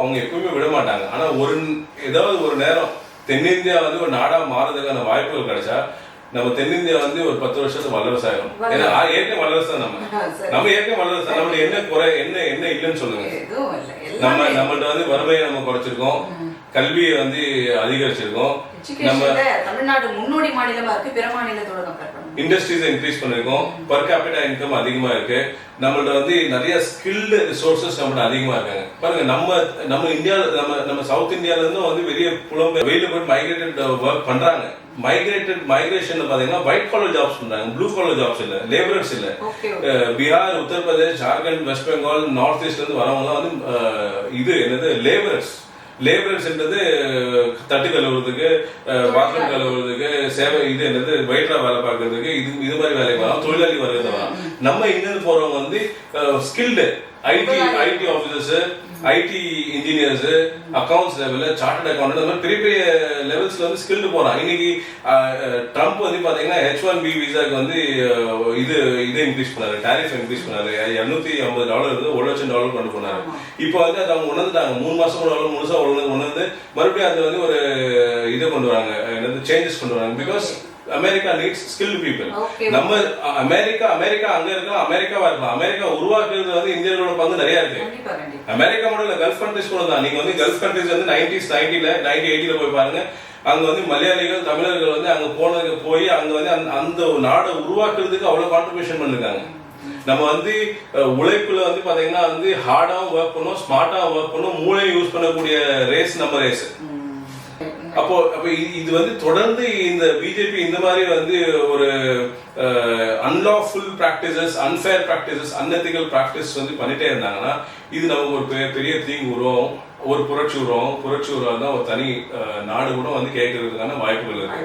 அவங்க எப்பவுமே விட மாட்டாங்க. ஆனா ஒரு ஏதாவது ஒரு நேரம் தென்னிந்தியா வந்து ஒரு நாடா மாறதுக்கான வாய்ப்புகள் கிடைச்சா நம்ம தென்னிந்தியா வந்து ஒரு பத்து வருஷத்துக்கு வல்லரசு ஆயிரும். ஏன்னா ஏற்கனவே வல்லரசு தான் நம்ம. நம்ம ஏற்கனவே வல்லரசு நம்மளுக்கு என்ன குறை என்ன என்ன இல்லைன்னு சொல்லுங்க. நம்ம நம்மள்ட்ட வந்து வறுமையை நம்ம குறைச்சிருக்கோம். கல்வியை வந்து அதிகரிச்சிருக்கோம். நம்ம தமிழ்நாடு முன்னோடி மாநிலமா இருக்கு பிற மாநிலத்தோட இண்டஸ்ட்ரீஸை இன்க்ரீஸ் பண்ணிருக்கோம். பர் கேபிட்டா இன்கம் அதிகமா இருக்கு. நம்மள்ட்ட வந்து நிறைய ஸ்கில்டு ரிசோர்சஸ் நம்மள்ட்ட அதிகமா இருக்காங்க. பாருங்க நம்ம நம்ம இந்தியா நம்ம நம்ம சவுத் இந்தியால இருந்தும் வந்து பெரிய புலம்பெயர் வெளியில போய் மைக்ரேட்டட் ஒர்க் பண்றாங்க. மைக்ரேட்டட் மைக்ரேஷன் பாத்தீங்கன்னா ஒயிட் காலர் ஜாப்ஸ் பண்றாங்க. ப்ளூ காலர் ஜாப்ஸ் இல்ல லேபரர்ஸ் இல்ல. பீகார் உத்தரப்பிரதேஷ் ஜார்க்கண்ட் வெஸ்ட் பெங்கால் நார்த் ஈஸ்ட்ல இருந்து வரவங்க வந்து இது என்னது? லேபரர்ஸ் லேபரர்ஸ்ன்றது தட்டு கழுவுறதுக்கு பாத்ரூம் கழுவுறதுக்கு சேவை இது என்னது? வெயிட்டரா வேலை பார்க்கறதுக்கு இது இது மாதிரி வேலைக்கு வரலாம் தொழிலாளி வர்றது வரலாம் நம்ம இங்கிருந்து போறவங்க வந்து skilled IT IT officers IT engineers accounts லெவலில் சார்ட்டர்ட் அக்கௌண்ட் அந்த மாதிரி பெரிய பெரிய லெவல்ஸ்ல வந்து ஸ்கில்டு போறான் இன்னைக்கு ட்ரம்ப் வந்து பாத்தீங்கன்னா ஹெச் ஒன் பி விசாக்கு வந்து இது இது இன்க்ரீஸ் பண்ணாரு. டேரிஃப் இன்க்ரீஸ் பண்ணாரு. இரநூத்தி ஐம்பது டாலர் இருந்து ஒரு லட்சம் டாலர் கொண்டு போனாரு. இப்போ வந்து அதை அவங்க உணர்ந்துட்டாங்க. மூணு மாசம் கூட முழுசா உணர்ந்து உணர்ந்து மறுபடியும் அது வந்து ஒரு இதை கொண்டு வராங்க. என்னது சேஞ்சஸ் கொண்டு வராங்க. Because America needs skill people. நம்ம அமெரிக்கா அமெரிக்கா அங்க இருக்கலாம் அமெரிக்காவா இருக்கலாம். அமெரிக்கா உருவாக்குறது வந்து இந்தியர்களோட பங்கு நிறைய இருக்கு. அமெரிக்கா மட்டும் கல்ஃப் கண்ட்ரிஸ் கூட தான். நீங்க வந்து கல்ஃப் கண்ட்ரிஸ் வந்து நைன்டிஸ் நைன்டில நைன்டி எயிட்டில போய் பாருங்க. அங்க வந்து மலையாளிகள் தமிழர்கள் வந்து அங்க போனதுக்கு போய் அங்க வந்து அந்த- நாடை உருவாக்குறதுக்கு அவ்வளவு கான்ட்ரிபியூஷன் பண்ணிருக்காங்க. நம்ம வந்து உழைப்புல வந்து பாத்தீங்கன்னா வந்து ஹார்டாவும் ஒர்க் பண்ணும் ஸ்மார்ட்டாவும் ஒர்க் பண்ணும் மூளையை யூஸ் பண்ணக்கூடிய ரேஸ் நம்ம ரேஸ் அப்போ அப்போ இது வந்து தொடர்ந்து இந்த பிஜேபி இந்த மாதிரி வந்து ஒரு unlawful practices unfair practices unethical practice வந்து பண்ணிட்டே இருந்தாங்கன்னா இது நமக்கு ஒரு பெரிய பெரிய தீங்கு உரம் ஒரு புரட்சி உரம் புரட்சி உரம் தான் ஒரு தனி நாடு கூட வந்து கேட்கறதுக்கான வாய்ப்புகள் இருக்கு.